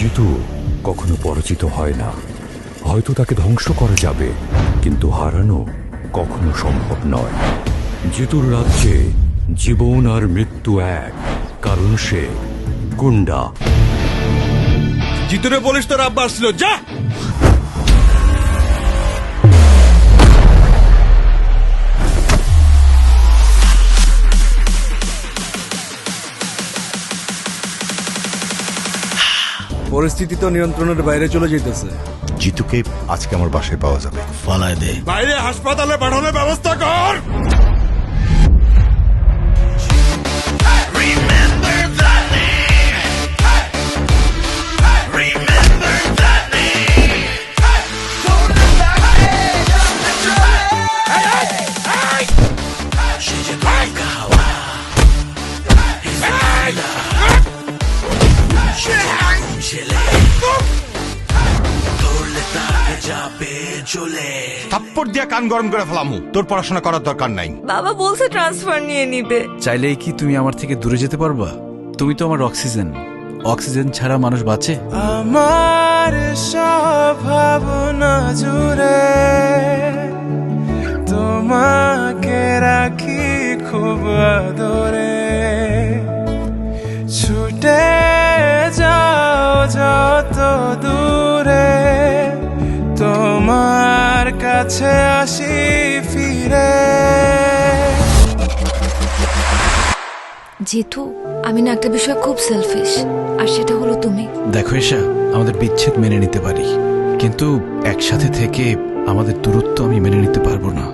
জিতু কখনো পরাজিত হয় না। হয়তো তাকে ধ্বংস করা যাবে, কিন্তু হারানো কখনো সম্ভব নয়। জিতুর রাজ্যে জীবন আর মৃত্যু এক, কারণ সে গুন্ডা। জিতুরে বলিস তোর আব্বা আসছিল যা! পরিস্থিতি তো নিয়ন্ত্রণের বাইরে চলে যেতেছে জিতুকে আজকে আমার বাসায় পাওয়া যাবে। ফালায় দে। বাইরে হাসপাতালে পাঠানোর ব্যবস্থা কর! থাপ্পড় দিয়া কান গরম করে ফেলামু। তোর পড়াশোনা করার দরকার নাই। বাবা বলছে ট্রান্সফার নিয়ে নিবে। চাইলেই কি তুমি আমার থেকে দূরে যেতে পারবা? তুমি তো আমার অক্সিজেন। অক্সিজেন ছাড়া মানুষ বাঁচে। আমার স্বভাবনা জুড়ে যত দূরে তোমার কাছে আসি ফিরে। যেহেতু আমি না একটা বিষয় খুব সেলফিশ আর সেটা হলো তুমি। দেখো এসা আমাদের বিচ্ছেদ মেনে নিতে পারি কিন্তু একসাথে থেকে আমাদের দূরত্ব আমি মেনে নিতে পারব না।